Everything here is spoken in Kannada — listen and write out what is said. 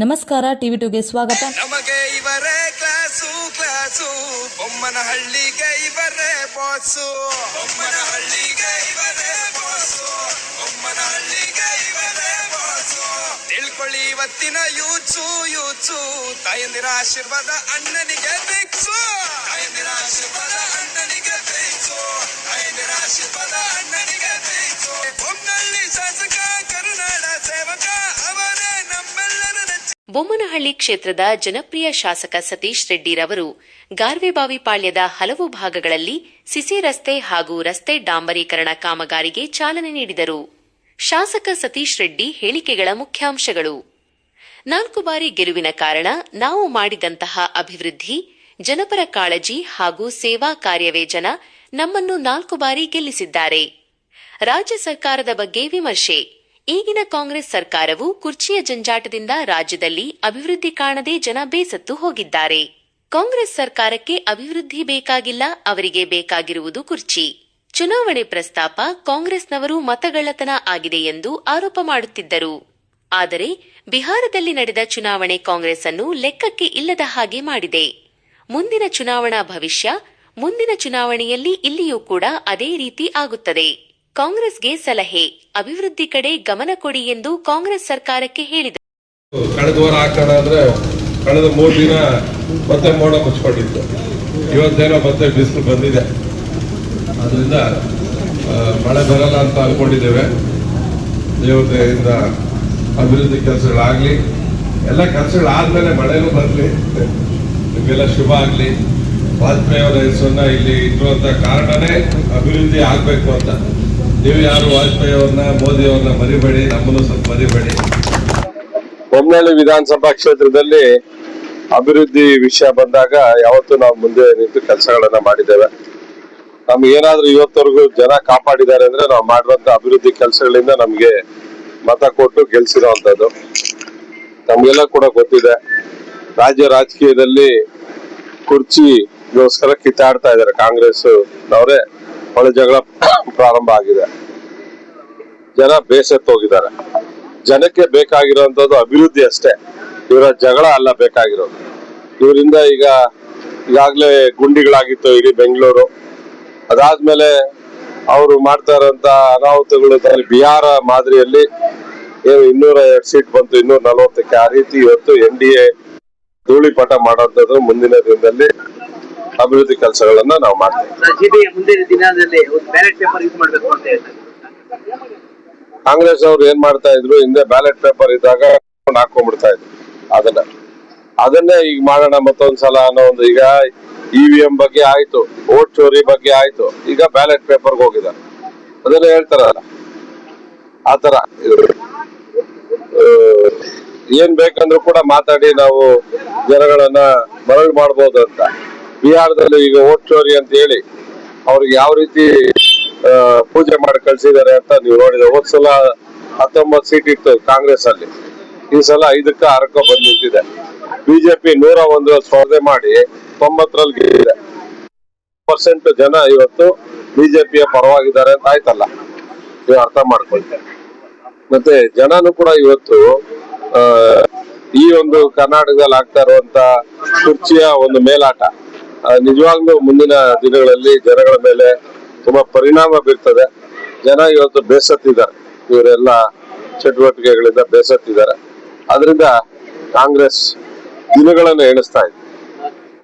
ನಮಸ್ಕಾರ ಟಿವಿ ಟುಗೆ ಸ್ವಾಗತ ನಮಗೆ ಇವರೇ ಕ್ಲಾಸು ಕ್ಲಾಸು ಬೊಮ್ಮನ ಹಳ್ಳಿಗೆ ಇವರೇ ಬಾಸು ಬೊಮ್ಮನ ಹಳ್ಳಿಗೆ ಇವರೇ ಬಾಸು ಬೊಮ್ಮನ ಹಳ್ಳಿಗೆ ಇವರೇ ಬಾಸು ತಿಳ್ಕೊಳ್ಳಿ ಇವತ್ತಿನ ಯೂತ್ಸು ಯೂತ್ಸು ತಾಯಂದಿರ ಆಶೀರ್ವಾದ ಅಣ್ಣನಿಗೆ ಬೇಕು ತಾಯಂದಿರ ಆಶೀರ್ವಾದ ಅಣ್ಣನಿಗೆ ಬೇಕು ತಾಯಂದಿರ ಆಶೀರ್ವಾದ ಅಣ್ಣನಿಗೆ ಬೇಕು ಬೊಮ್ಮನಹಳ್ಳಿ ಶಾಸಕ ಕರುನಾಡ ಸೇವಕ ಅವರೇ ನಮ್ಮೆಲ್ಲರ ನೆಚ್ಚಿನ ಬೊಮ್ಮನಹಳ್ಳಿ ಕ್ಷೇತ್ರದ ಜನಪ್ರಿಯ ಶಾಸಕ ಸತೀಶ್ ರೆಡ್ಡಿರವರು ಗಾರ್ವೆಬಾವಿಪಾಳ್ಯದ ಹಲವು ಭಾಗಗಳಲ್ಲಿ ಸಿಸಿ ರಸ್ತೆ ಹಾಗೂ ರಸ್ತೆ ಡಾಂಬರೀಕರಣ ಕಾಮಗಾರಿಗೆ ಚಾಲನೆ ನೀಡಿದರು. ಶಾಸಕ ಸತೀಶ್ ರೆಡ್ಡಿ ಹೇಳಿಕೆಗಳ ಮುಖ್ಯಾಂಶಗಳು. ನಾಲ್ಕು ಬಾರಿ ಗೆಲುವಿನ ಕಾರಣ ನಾವು ಮಾಡಿದಂತಹ ಅಭಿವೃದ್ಧಿ, ಜನಪರ ಕಾಳಜಿ ಹಾಗೂ ಸೇವಾ ಕಾರ್ಯವೇ ಜನ ನಮ್ಮನ್ನು ನಾಲ್ಕು ಬಾರಿ ಗೆಲ್ಲಿಸಿದ್ದಾರೆ. ರಾಜ್ಯ ಸರ್ಕಾರದ ಬಗ್ಗೆ ವಿಮರ್ಶೆ. ಈಗಿನ ಕಾಂಗ್ರೆಸ್ ಸರ್ಕಾರವು ಕುರ್ಚಿಯ ಜಂಜಾಟದಿಂದ ರಾಜ್ಯದಲ್ಲಿ ಅಭಿವೃದ್ಧಿ ಕಾಣದೆ ಜನ ಬೇಸತ್ತು ಹೋಗಿದ್ದಾರೆ. ಕಾಂಗ್ರೆಸ್ ಸರ್ಕಾರಕ್ಕೆ ಅಭಿವೃದ್ಧಿ ಬೇಕಾಗಿಲ್ಲ, ಅವರಿಗೆ ಬೇಕಾಗಿರುವುದು ಕುರ್ಚಿ. ಚುನಾವಣೆ ಪ್ರಸ್ತಾಪ ಕಾಂಗ್ರೆಸ್ನವರು ಮತಗಳ್ಳತನ ಆಗಿದೆ ಎಂದು ಆರೋಪ ಮಾಡುತ್ತಿದ್ದರು. ಆದರೆ ಬಿಹಾರದಲ್ಲಿ ನಡೆದ ಚುನಾವಣೆ ಕಾಂಗ್ರೆಸ್ ಅನ್ನು ಲೆಕ್ಕಕ್ಕೆ ಇಲ್ಲದ ಹಾಗೆ ಮಾಡಿದೆ. ಮುಂದಿನ ಚುನಾವಣಾ ಭವಿಷ್ಯ, ಮುಂದಿನ ಚುನಾವಣೆಯಲ್ಲಿ ಇಲ್ಲಿಯೂ ಕೂಡ ಅದೇ ರೀತಿ ಆಗುತ್ತದೆ. ಕಾಂಗ್ರೆಸ್ಗೆ ಸಲಹೆ. ಅಭಿವೃದ್ಧಿ ಕಡೆ ಗಮನ ಕೊಡಿ ಎಂದು ಕಾಂಗ್ರೆಸ್ ಸರ್ಕಾರಕ್ಕೆ ಹೇಳಿದರು ಕಳೆದ ವಾರ ಹಾಕೋಣ ಅಂದ್ರೆ ಕಳೆದ ಮೂರು ದಿನ ಮತ್ತೆ ಮೋಡ ಮುಚ್ಕೊಂಡಿತ್ತು. ಇವತ್ತೇನೋ ಮತ್ತೆ ಬಿಸಿಲು ಬಂದಿದೆ. ಅದರಿಂದ ಮಳೆ ಬರಲ್ಲ ಅಂತ ಅನ್ಕೊಂಡಿದ್ದೇವೆ. ದೇವ್ರ ದಯೆಯಿಂದ ಅಭಿವೃದ್ಧಿ ಕೆಲಸಗಳಾಗ್ಲಿ, ಎಲ್ಲ ಕೆಲಸಗಳಾದ್ಮೇಲೆ ಮಳೆನೂ ಬರಲಿ, ನಿಮಗೆಲ್ಲ ಶುಭ ಆಗಲಿ. ವಾಜಪೇಯಿ ಅವರ ಹೆಸರನ್ನ ಇಲ್ಲಿ ಇಟ್ಟಿರುವಂತ ಕಾರಣನೇ ಅಭಿವೃದ್ಧಿ ಆಗಬೇಕು ಅಂತ. ನೀವು ಯಾರು ವಾಜಪೇಯಿ ಅವ್ರನ್ನ ಮೋದಿ ಅವ್ರನ್ನ ಮರಿಬೇಡಿ, ನಮ್ಮನ್ನು ಸ್ವಲ್ಪ ಮರಿಬೇಡಿ. ಬೊಮ್ಮನಹಳ್ಳಿ ವಿಧಾನಸಭಾ ಕ್ಷೇತ್ರದಲ್ಲಿ ಅಭಿವೃದ್ಧಿ ವಿಷಯ ಬಂದಾಗ ಯಾವತ್ತೂ ನಾವು ಮುಂದೆ ನಿಂತು ಕೆಲಸಗಳನ್ನ ಮಾಡಿದ್ದೇವೆ. ನಮ್ಗೆ ಏನಾದ್ರೂ ಇವತ್ತವರೆಗೂ ಜನ ಕಾಪಾಡಿದ್ದಾರೆ ಅಂದ್ರೆ ನಾವು ಮಾಡಿರುವಂತ ಅಭಿವೃದ್ಧಿ ಕೆಲಸಗಳಿಂದ ನಮ್ಗೆ ಮತ ಕೊಟ್ಟು ಗೆಲ್ಸಿರೋವಂಥದ್ದು ನಮ್ಗೆಲ್ಲ ಕೂಡ ಗೊತ್ತಿದೆ. ರಾಜ್ಯ ರಾಜಕೀಯದಲ್ಲಿ ಕುರ್ಚಿಗೋಸ್ಕರ ಕಿತ್ತಾಡ್ತಾ ಇದ್ದಾರೆ ಕಾಂಗ್ರೆಸ್ ಅವರೇ ಒಳ ಜಗಳ ಪ್ರಾರಂಭ ಆಗಿದೆ. ಜನ ಬೇಸತ್ತೋಗಿದ್ದಾರೆ ಜನಕ್ಕೆ ಬೇಕಾಗಿರುವಂತದ್ದು ಅಭಿವೃದ್ಧಿ ಅಷ್ಟೇ. ಇವರ ಜಗಳ ಅಲ್ಲ ಬೇಕಾಗಿರೋದು. ಇವರಿಂದ ಈಗ ಈಗಾಗಲೇ ಗುಂಡಿಗಳಾಗಿತ್ತು ಇಡೀ ಬೆಂಗಳೂರು. ಅದಾದ್ಮೇಲೆ ಅವರು ಮಾಡ್ತಾ ಇರೋಂತ ಅನಾಹುತಗಳು ಬಿಹಾರ ಮಾದರಿಯಲ್ಲಿ ಏನು ಇನ್ನೂರ ಎರಡು ಸೀಟ್ ಬಂತು, ಇನ್ನೂರ ನಲವತ್ತಕ್ಕೆ ಆ ರೀತಿ ಇವತ್ತು ಎನ್ ಡಿ ಎ ಧೂಳಿಪಟ ಮಾಡೋಂಥದ್ದು ಮುಂದಿನ ದಿನದಲ್ಲಿ. ಅಭಿವೃದ್ಧಿ ಕೆಲಸಗಳನ್ನ ನಾವು ಮಾಡ್ತೀವಿ. ಜಿಟಿ ಮುಂದಿನ ದಿನದಲ್ಲಿ ಒಂದು ಬ್ಯಾಲೆಟ್ ಪೇಪರ್ ಯೂಸ್ ಮಾಡಬೇಕು ಅಂತ ಹೇಳ್ತಾರೆ. ಕಾಂಗ್ರೆಸ್ ಅವ್ರು ಏನ್ ಮಾಡ್ತಾ ಇದ್ರು? ಹಿಂದೆ ಬ್ಯಾಲೆಟ್ ಪೇಪರ್ ಇದ್ದಾಗ ಹಾಕೊಂಡ್ಬಿಡ್ತಾ ಇದ್ರು. ಅದನ್ನ. ಅದನ್ನೇ ಈಗ ಮಾಡೋಣ ಮತ್ತೊಂದ್ಸಲ ಅನ್ನೋ ಒಂದು ಈಗ ಇವಿಎಂ ಬಗ್ಗೆ ಆಯ್ತು ಓಟ್ ಚೋರಿ ಬಗ್ಗೆ ಆಯ್ತು ಈಗ ಬ್ಯಾಲೆಟ್ ಪೇಪರ್ಗೆ ಹೋಗಿದ್ದಾರೆ. ಅದನ್ನ ಹೇಳ್ತಾರಲ್ಲ. ಆತರ ಏನ್ ಬೇಕಂದ್ರೂ ಕೂಡ ಮಾತಾಡಿ ನಾವು ಜನಗಳನ್ನ ಮರಳು ಮಾಡ್ಬೋದು ಅಂತ. ಬಿಹಾರದಲ್ಲಿ ಈಗ ಓಟ್ ಚೋರಿ ಅಂತ ಹೇಳಿ ಅವ್ರಿಗೆ ಯಾವ ರೀತಿ ಪೂಜೆ ಮಾಡಿ ಕಳ್ಸಿದ್ದಾರೆ ಅಂತ ನೀವು ನೋಡಿದ್ರೆ ಹೋದ್ ಸಲ ಹತ್ತೊಂಬತ್ತು ಸೀಟ್ ಇತ್ತು ಕಾಂಗ್ರೆಸ್ ಅಲ್ಲಿ ಈ ಸಲ ಐದಕ್ಕ ಆರಕ್ಕ ಬಂದ್ ನಿಂತಿದೆ. ಬಿಜೆಪಿ ನೂರ ಒಂದು ಸ್ಪರ್ಧೆ ಮಾಡಿ ತೊಂಬತ್ತರಲ್ಲಿ ಗೆದ್ದಿದೆ. ಪರ್ಸೆಂಟ್ ಜನ ಇವತ್ತು ಬಿಜೆಪಿಯ ಪರವಾಗಿದ್ದಾರೆ ಅಂತ ಆಯ್ತಲ್ಲ? ನೀವು ಅರ್ಥ ಮಾಡ್ಕೊಳ್ತಾರೆ ಮತ್ತೆ ಜನನು ಕೂಡ ಇವತ್ತು ಈ ಒಂದು ಕರ್ನಾಟಕದಲ್ಲಿ ಆಗ್ತಾ ಇರುವಂತ ಕುರ್ಚಿಯ ಒಂದು ಮೇಲಾಟ. ನಿಜವಾಗ್ಲೂ ಮುಂದಿನ ದಿನಗಳಲ್ಲಿ ಜನಗಳ ಮೇಲೆ ತುಂಬಾ ಪರಿಣಾಮ ಬೀರ್ತದೆ. ಜನ ಇವತ್ತು ಬೇಸತ್ತಿದ್ದಾರೆ. ಇವರೆಲ್ಲ ಚಟುವಟಿಕೆಗಳಿಂದ ಬೇಸತ್ತಿದ್ದಾರೆ. ಅದರಿಂದ ಕಾಂಗ್ರೆಸ್ ದಿನಗಳನ್ನು ಎಣಿಸ್ತಾ ಇದೆ.